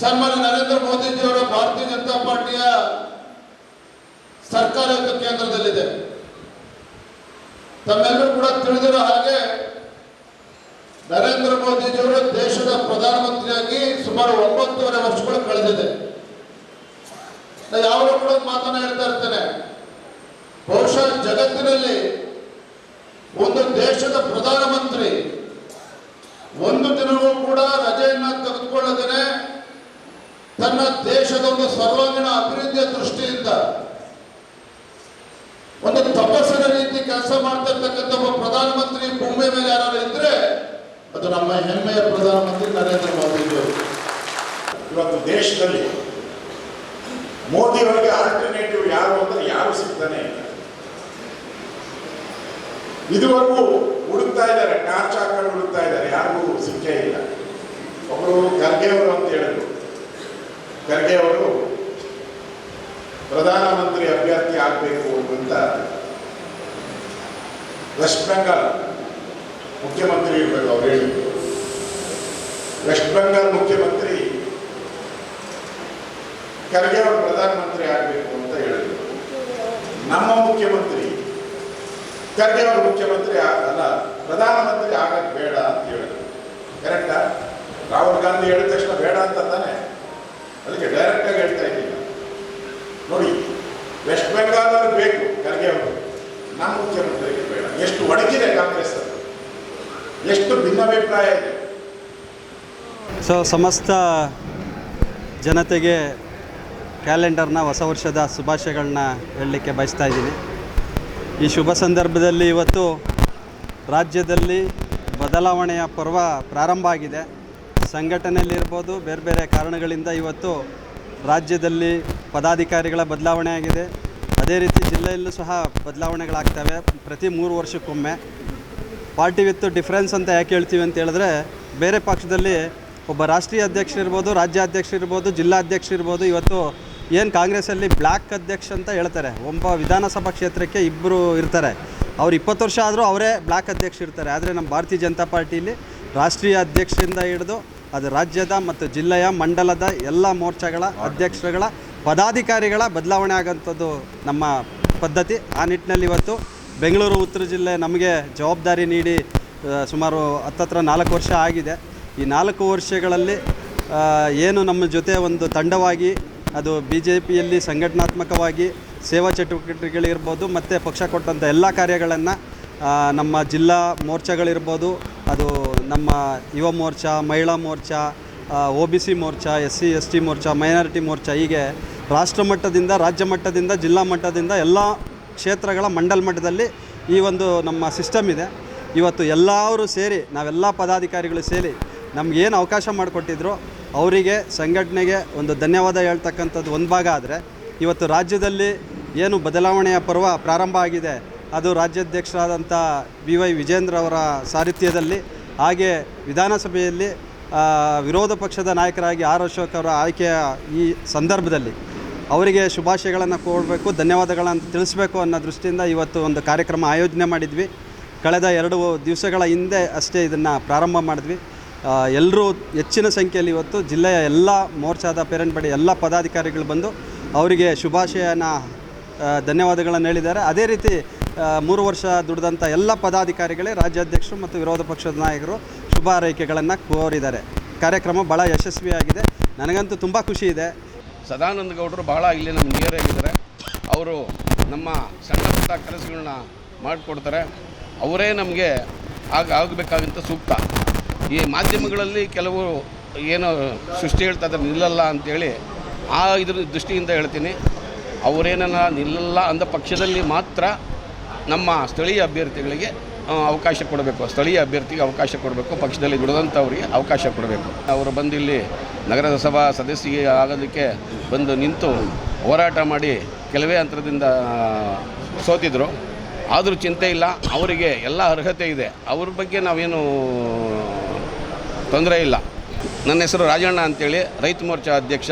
ಸನ್ಮಾನ್ಯ ನರೇಂದ್ರ ಮೋದಿಜಿ ಅವರ ಭಾರತೀಯ ಜನತಾ ಪಾರ್ಟಿಯ ಸರ್ಕಾರ ಕೇಂದ್ರದಲ್ಲಿದೆ. ತಮ್ಮೆಲ್ಲರೂ ಕೂಡ ತಿಳಿದಿರೋ ಹಾಗೆ ನರೇಂದ್ರ ಮೋದಿಜಿಯವರು ದೇಶದ ಪ್ರಧಾನಮಂತ್ರಿಯಾಗಿ ಸುಮಾರು ಒಂಬತ್ತೂವರೆ ವರ್ಷಗಳು ಕಳೆದಿದೆ. ಯಾವಾಗಲೂ ಕೂಡ ಮಾತನ್ನ ಹೇಳ್ತಾ ಇರ್ತೇನೆ. ಬಹುಶಃ ಜಗತ್ತಿನಲ್ಲಿ ಒಂದು ದೇಶದ ಪ್ರಧಾನಮಂತ್ರಿ ಒಂದು ದಿನವೂ ಕೂಡ ರಜೆಯನ್ನ ತೆಗೆದುಕೊಳ್ಳದೇನೆ ತನ್ನ ದೇಶದ ಒಂದು ಸರ್ವಾಂಗೀಣ ಅಭಿವೃದ್ಧಿಯ ದೃಷ್ಟಿಯಿಂದ ಒಂದು ತಪಸ್ಸಿನ ರೀತಿ ಕೆಲಸ ಮಾಡ್ತಿರ್ತಕ್ಕಂಥ ಒಬ್ಬ ಪ್ರಧಾನಮಂತ್ರಿ ಭೂಮಿ ಮೇಲೆ ಯಾರು ಇದ್ರೆ ಅದು ನಮ್ಮ ಹೆಮ್ಮೆಯ ಪ್ರಧಾನಮಂತ್ರಿ ನರೇಂದ್ರ ಮೋದಿ ಇವತ್ತು ದೇಶದಲ್ಲಿ ಮೋದಿಯವರಿಗೆ ಆಲ್ಟರ್ನೇಟಿವ್ ಯಾರು ಅಂದ್ರೆ ಯಾರು ಸಿಗ್ತಾನೆ ಇಲ್ಲ. ಇದುವರೆಗೂ ಹುಡುಕ್ತಾ ಇದ್ದಾರೆ, ಟಾರ್ಚ್ ಹಾಕೊಂಡು ಹುಡುಕ್ತಾ ಇದ್ದಾರೆ, ಯಾರಿಗೂ ಸಿಕ್ಕೇ ಇಲ್ಲ. ಒಬ್ಬರು ಖರ್ಗೆ ಅವರು ಖರ್ಗೆ ಅವರು ಪ್ರಧಾನಮಂತ್ರಿ ಅಭ್ಯರ್ಥಿ ಆಗಬೇಕು ಅಂತ ವೆಸ್ಟ್ ಬೆಂಗಾಲ್ ಮುಖ್ಯಮಂತ್ರಿ ಇರಬೇಕು ಅವ್ರು ಹೇಳಿದ್ರು. ವೆಸ್ಟ್ ಬೆಂಗಾಲ್ ಮುಖ್ಯಮಂತ್ರಿ ಖರ್ಗೆ ಅವರು ಪ್ರಧಾನಮಂತ್ರಿ ಆಗಬೇಕು ಅಂತ ಹೇಳಿದರು. ನಮ್ಮ ಮುಖ್ಯಮಂತ್ರಿ ಖರ್ಗೆ ಅವರು ಮುಖ್ಯಮಂತ್ರಿ ಅಲ್ಲ ಪ್ರಧಾನಮಂತ್ರಿ ಆಗಕ್ಕೆ ಬೇಡ ಅಂತ ಹೇಳಿದ್ರು. ಕರೆಕ್ಟಾ ರಾಹುಲ್ ಗಾಂಧಿ ಹೇಳಿದ ತಕ್ಷಣ ಬೇಡ ಅಂತ ತಾನೆ ಅದಕ್ಕೆ ಡೈರೆಕ್ಟ್ ಆಗಿ ಹೇಳ್ತಾ ಇದ್ದೀನಿ ನೋಡಿ ವೆಸ್ಟ್ ಬೆಂಗಾಲ್ ಅವ್ರಿಗೆ ಬೇಕು ಖರ್ಗೆ ಅವರು ನಮ್ಮ ಮುಖ್ಯಮಂತ್ರಿಗೆ ಬೇಡ ಕಾಂಗ್ರೆಸ್ ಎಷ್ಟು ಭಿನ್ನಾಭಿಪ್ರಾಯ ಸೊ ಸಮಸ್ತ ಜನತೆಗೆ ಕ್ಯಾಲೆಂಡರ್ನ, ಹೊಸ ವರ್ಷದ ಶುಭಾಶಯಗಳನ್ನ ಹೇಳಲಿಕ್ಕೆ ಬಯಸ್ತಾ ಇದ್ದೀನಿ. ಈ ಶುಭ ಸಂದರ್ಭದಲ್ಲಿ ಇವತ್ತು ರಾಜ್ಯದಲ್ಲಿ ಬದಲಾವಣೆಯ ಪರ್ವ ಪ್ರಾರಂಭ ಆಗಿದೆ. ಸಂಘಟನೆಯಲ್ಲಿರ್ಬೋದು, ಬೇರೆ ಬೇರೆ ಕಾರಣಗಳಿಂದ ಇವತ್ತು ರಾಜ್ಯದಲ್ಲಿ ಪದಾಧಿಕಾರಿಗಳ ಬದಲಾವಣೆ ಆಗಿದೆ. ಅದೇ ರೀತಿ ಜಿಲ್ಲೆಯಲ್ಲೂ ಸಹ ಬದಲಾವಣೆಗಳಾಗ್ತವೆ. ಪ್ರತಿ ಮೂರು ವರ್ಷಕ್ಕೊಮ್ಮೆ ಪಾರ್ಟಿ ವಿತ್ ಡಿಫ್ರೆನ್ಸ್ ಅಂತ ಯಾಕೆ ಹೇಳ್ತೀವಿ ಅಂತ ಹೇಳಿದ್ರೆ, ಬೇರೆ ಪಕ್ಷದಲ್ಲಿ ಒಬ್ಬ ರಾಷ್ಟ್ರೀಯ ಅಧ್ಯಕ್ಷರಿರ್ಬೋದು ರಾಜ್ಯ ಅಧ್ಯಕ್ಷರಿರ್ಬೋದು ಜಿಲ್ಲಾ ಅಧ್ಯಕ್ಷರಿರ್ಬೋದು ಇವತ್ತು ಏನು ಕಾಂಗ್ರೆಸ್ಸಲ್ಲಿ ಬ್ಲ್ಯಾಕ್ ಅಧ್ಯಕ್ಷ ಅಂತ ಹೇಳ್ತಾರೆ. ಒಬ್ಬ ವಿಧಾನಸಭಾ ಕ್ಷೇತ್ರಕ್ಕೆ ಇಬ್ಬರು ಇರ್ತಾರೆ. ಅವ್ರು ಇಪ್ಪತ್ತು ವರ್ಷ ಆದರೂ ಅವರೇ ಬ್ಲ್ಯಾಕ್ ಅಧ್ಯಕ್ಷ ಇರ್ತಾರೆ. ಆದರೆ ನಮ್ಮ ಭಾರತೀಯ ಜನತಾ ಪಾರ್ಟಿಲಿ ರಾಷ್ಟ್ರೀಯ ಅಧ್ಯಕ್ಷರಿಂದ ಹಿಡಿದು ಅದು ರಾಜ್ಯದ ಮತ್ತು ಜಿಲ್ಲೆಯ, ಮಂಡಲದ ಎಲ್ಲ ಮೋರ್ಚಾಗಳ ಅಧ್ಯಕ್ಷರುಗಳ ಪದಾಧಿಕಾರಿಗಳ ಬದಲಾವಣೆ ಆಗೋಂಥದ್ದು ನಮ್ಮ ಪದ್ಧತಿ. ಆ ನಿಟ್ಟಿನಲ್ಲಿ ಇವತ್ತು ಬೆಂಗಳೂರು ಉತ್ತರ ಜಿಲ್ಲೆ ನಮಗೆ ಜವಾಬ್ದಾರಿ ನೀಡಿ ಸುಮಾರು ಹತ್ತತ್ರ ನಾಲ್ಕು ವರ್ಷ ಆಗಿದೆ. ಈ ನಾಲ್ಕು ವರ್ಷಗಳಲ್ಲಿ ಏನು ನಮ್ಮ ಜೊತೆ ಒಂದು ತಂಡವಾಗಿ, ಅದು ಬಿ ಜೆ ಪಿಯಲ್ಲಿ ಸಂಘಟನಾತ್ಮಕವಾಗಿ ಸೇವಾ ಚಟುವಟಿಕೆಗಳಿರ್ಬೋದು, ಮತ್ತು ಪಕ್ಷ ಕೊಟ್ಟಂಥ ಎಲ್ಲ ಕಾರ್ಯಗಳನ್ನು ನಮ್ಮ ಜಿಲ್ಲಾ ಮೋರ್ಚಾಗಳಿರ್ಬೋದು, ಅದು ನಮ್ಮ Yuva Morcha, Mahila Morcha O B C Morcha S C S T Morcha minority Morcha, ಹೀಗೆ ರಾಷ್ಟ್ರ ಮಟ್ಟದಿಂದ, ರಾಜ್ಯ ಮಟ್ಟದಿಂದ, ಜಿಲ್ಲಾ ಮಟ್ಟದಿಂದ ಎಲ್ಲ ಕ್ಷೇತ್ರಗಳ ಮಂಡಲ್ ಮಟ್ಟದಲ್ಲಿ ಈ ಒಂದು ನಮ್ಮ ಸಿಸ್ಟಮ್ ಇದೆ. ಇವತ್ತು ಎಲ್ಲರೂ ಸೇರಿ, ನಾವೆಲ್ಲ ಪದಾಧಿಕಾರಿಗಳು ಸೇರಿ ನಮಗೇನು ಅವಕಾಶ ಮಾಡಿಕೊಟ್ಟಿದ್ರು, ಅವರಿಗೆ, ಸಂಘಟನೆಗೆ ಒಂದು ಧನ್ಯವಾದ ಹೇಳ್ತಕ್ಕಂಥದ್ದು ಒಂದು ಭಾಗ ಆದರೆ, ಇವತ್ತು ರಾಜ್ಯದಲ್ಲಿ ಏನು ಬದಲಾವಣೆಯ ಪರ್ವ ಪ್ರಾರಂಭ ಆಗಿದೆ, ಅದು ರಾಜ್ಯಾಧ್ಯಕ್ಷರಾದಂಥ ಬಿ ವೈ ವಿಜೇಂದ್ರ ಅವರ ಸಾರಥ್ಯದಲ್ಲಿ ಹಾಗೆ ವಿಧಾನಸಭೆಯಲ್ಲಿ ವಿರೋಧ ಪಕ್ಷದ ನಾಯಕರಾಗಿ ಆರ್ ಅಶೋಕ್ ಅವರ ಆಯ್ಕೆಯ ಈ ಸಂದರ್ಭದಲ್ಲಿ ಅವರಿಗೆ ಶುಭಾಶಯಗಳನ್ನು ಕೊಡಬೇಕು ಧನ್ಯವಾದಗಳನ್ನು ತಿಳಿಸಬೇಕು ಅನ್ನೋ ದೃಷ್ಟಿಯಿಂದ ಇವತ್ತು ಒಂದು ಕಾರ್ಯಕ್ರಮ ಆಯೋಜನೆ ಮಾಡಿದ್ವಿ. ಕಳೆದ ಎರಡು ದಿವಸಗಳ ಹಿಂದೆ ಅಷ್ಟೇ ಇದನ್ನು ಪ್ರಾರಂಭ ಮಾಡಿದ್ವಿ. ಎಲ್ಲರೂ ಹೆಚ್ಚಿನ ಸಂಖ್ಯೆಯಲ್ಲಿ ಇವತ್ತು ಜಿಲ್ಲೆಯ ಎಲ್ಲ ಮೋರ್ಚಾದ ಪೇರೆಂಟ್ ಬಡಿ ಎಲ್ಲ ಪದಾಧಿಕಾರಿಗಳು ಬಂದು ಅವರಿಗೆ ಶುಭಾಶಯನ ಧನ್ಯವಾದಗಳನ್ನು ಹೇಳಿದ್ದಾರೆ. ಅದೇ ರೀತಿ ಮೂರು ವರ್ಷ ದುಡಿದಂಥ ಎಲ್ಲ ಪದಾಧಿಕಾರಿಗಳೇ ರಾಜ್ಯಾಧ್ಯಕ್ಷರು ಮತ್ತು ವಿರೋಧ ಪಕ್ಷದ ನಾಯಕರು ಶುಭ ಹಾರೈಕೆಗಳನ್ನು ಕೋರಿದ್ದಾರೆ. ಕಾರ್ಯಕ್ರಮ ಭಾಳ ಯಶಸ್ವಿಯಾಗಿದೆ. ನನಗಂತೂ ತುಂಬ ಖುಷಿ ಇದೆ. ಸದಾನಂದ ಗೌಡರು ಬಹಳ ಇಲ್ಲಿ ನಮ್ಮ ನಿಯರ್ ಆಗಿದ್ದಾರೆ ಅವರು ನಮ್ಮ ಸಣ್ಣ ಪುಟ್ಟ ಕೆಲಸಗಳನ್ನ ಮಾಡಿಕೊಡ್ತಾರೆ. ಅವರೇ ನಮಗೆ ಆಗ ಆಗಬೇಕಾದಂಥ ಸೂಕ್ತ. ಈ ಮಾಧ್ಯಮಗಳಲ್ಲಿ ಕೆಲವು ಏನು ಸೃಷ್ಟಿ ಹೇಳ್ತಾ ಇದ್ದಾರೆ, ನಿಲ್ಲಲ್ಲ ಅಂತೇಳಿ ಆ ಇದ್ರ ದೃಷ್ಟಿಯಿಂದ ಹೇಳ್ತೀನಿ. ಅವರೇನ ನಿಲ್ಲಲ್ಲ ಅಂದ ಪಕ್ಷದಲ್ಲಿ ಮಾತ್ರ ನಮ್ಮ ಸ್ಥಳೀಯ ಅಭ್ಯರ್ಥಿಗಳಿಗೆ ಅವಕಾಶ ಕೊಡಬೇಕು. ಸ್ಥಳೀಯ ಅಭ್ಯರ್ಥಿಗೆ ಅವಕಾಶ ಕೊಡಬೇಕು. ಪಕ್ಷದಲ್ಲಿ ದುಡಿದಂಥವ್ರಿಗೆ ಅವಕಾಶ ಕೊಡಬೇಕು. ಅವರು ಬಂದು ಇಲ್ಲಿ ನಗರದ ಸಭಾ ಸದಸ್ಯ ಆಗೋದಕ್ಕೆ ಬಂದು ನಿಂತು ಹೋರಾಟ ಮಾಡಿ ಕೆಲವೇ ಅಂತರದಿಂದ ಸೋತಿದ್ರು. ಆದರೂ ಚಿಂತೆ ಇಲ್ಲ. ಅವರಿಗೆ ಎಲ್ಲ ಅರ್ಹತೆ ಇದೆ. ಅವ್ರ ಬಗ್ಗೆ ನಾವೇನು ತೊಂದರೆ ಇಲ್ಲ. ನನ್ನ ಹೆಸರು ರಾಜಣ್ಣ ಅಂತೇಳಿ, ರೈತ ಮೋರ್ಚಾ ಅಧ್ಯಕ್ಷ,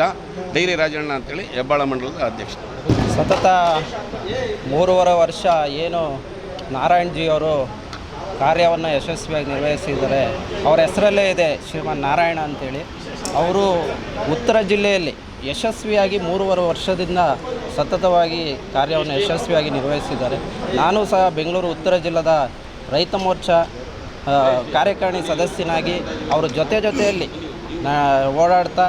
ಡೈರಿ ರಾಜಣ್ಣ ಅಂತೇಳಿ, ಹೆಬ್ಬಾಳ ಮಂಡಲದ ಅಧ್ಯಕ್ಷ. ಸತತ ಮೂರುವರೆ ವರ್ಷ ಏನು ನಾರಾಯಣ್ ಜಿ ಅವರು ಕಾರ್ಯವನ್ನು ಯಶಸ್ವಿಯಾಗಿ ನಿರ್ವಹಿಸಿದ್ದಾರೆ. ಅವರ ಹೆಸರಲ್ಲೇ ಇದೆ ಶ್ರೀಮಾನ್ ನಾರಾಯಣ ಅಂತೇಳಿ. ಅವರು ಉತ್ತರ ಜಿಲ್ಲೆಯಲ್ಲಿ ಯಶಸ್ವಿಯಾಗಿ ಮೂರುವರೆ ವರ್ಷದಿಂದ ಸತತವಾಗಿ ಕಾರ್ಯವನ್ನು ಯಶಸ್ವಿಯಾಗಿ ನಿರ್ವಹಿಸಿದ್ದಾರೆ. ನಾನು ಸಹ ಬೆಂಗಳೂರು ಉತ್ತರ ಜಿಲ್ಲದ ರೈತ ಮೋರ್ಚಾ ಕಾರ್ಯಕಾರಿಣಿ ಸದಸ್ಯನಾಗಿ ಅವರ ಜೊತೆ ಜೊತೆಯಲ್ಲಿ ನಾ ಓಡಾಡ್ತಾ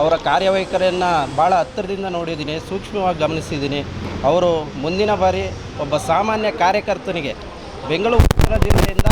ಅವರ ಕಾರ್ಯವೈಖರಿಯನ್ನು ಭಾಳ ಹತ್ತಿರದಿಂದ ನೋಡಿದ್ದೀನಿ, ಸೂಕ್ಷ್ಮವಾಗಿ ಗಮನಿಸಿದ್ದೀನಿ. ಅವರು ಮುಂದಿನ ಬಾರಿ ಒಬ್ಬ ಸಾಮಾನ್ಯ ಕಾರ್ಯಕರ್ತನಿಗೆ ಬೆಂಗಳೂರು ಜಿಲ್ಲೆಯಿಂದ